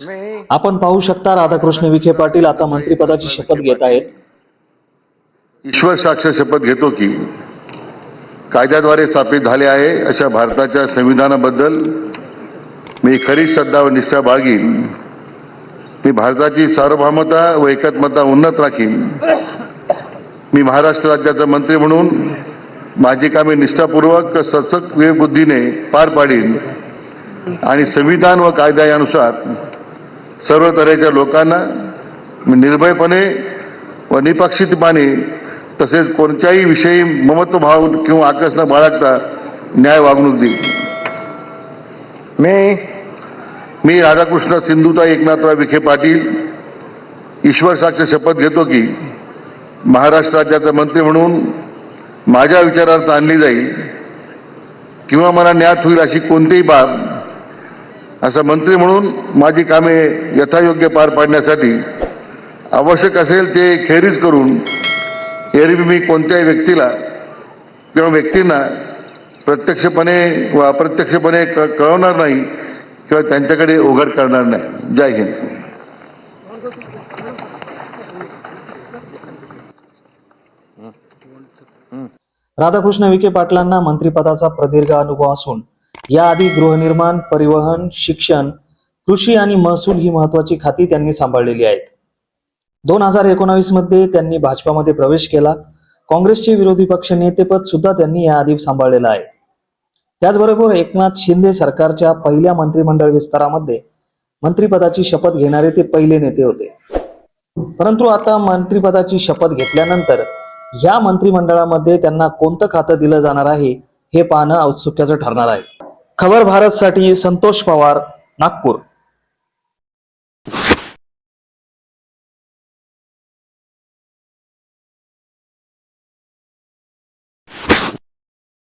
आपण पाहू शकता राधाकृष्ण विखे पाटील आता मंत्रिपदाची शपथ घेत आहेत. ईश्वर साक्ष शपथ घेतो की कायद्याद्वारे स्थापित झाले आहे अशा भारताच्या संविधानाबद्दल मी खरी श्रद्धा व निष्ठा बाळगीन. मी भारताची सार्वभौमता व एकात्मता उन्नत राखीन. मी महाराष्ट्र राज्याचा मंत्री म्हणून माझी कामे निष्ठापूर्वक सचक विवेकबुद्धीने पार पाडीन. आणि संविधान व कायदा यानुसार सर्व तऱ्हेच्या लोकांना निर्भयपणे व निपक्षितपणे तसेच कोणत्याही विषयी ममत्व भाव किंवा न बाळगता न्याय वागणूक देईल. मी मी राधाकृष्ण सिंधुताई एकनाथराव विखे पाटील ईश्वर साक्ष शपथ घेतो की महाराष्ट्र राज्याचा मंत्री म्हणून माझ्या विचारार्थ आणली जाईल किंवा मला न्यात होईल अशी कोणतीही बाब असा मंत्री म्हणून माझी कामे यथायोग्य पार पाडण्यासाठी आवश्यक असेल ते खेरीज करून एरवी मी कोणत्याही व्यक्तीला किंवा व्यक्तींना प्रत्यक्षपणे व अप्रत्यक्षपणे क- कळवणार नाही किंवा त्यांच्याकडे उघड करणार नाही. जय हिंद. राधाकृष्ण विखे पाटलांना मंत्रिपदाचा प्रदीर्घ अनुभव असून याआधी गृहनिर्माण परिवहन शिक्षण कृषी आणि महसूल ही महत्वाची खाती त्यांनी सांभाळलेली आहेत. दोन हजार एकोणावीसमध्ये त्यांनी भाजपामध्ये प्रवेश केला. काँग्रेसचे विरोधी पक्ष नेतेपद सुद्धा त्यांनी याआधी सांभाळलेलं आहे. त्याचबरोबर एकनाथ शिंदे सरकारच्या पहिल्या मंत्रिमंडळ विस्तारामध्ये मंत्रिपदाची शपथ घेणारे ते पहिले नेते होते. परंतु आता मंत्रिपदाची शपथ घेतल्यानंतर या मंत्रिमंडळामध्ये त्यांना कोणतं खातं दिलं जाणार आहे हे पाहणं औत्सुक्याचं ठरणार आहे. खबर भारतसाठी संतोष पवार नागपूर.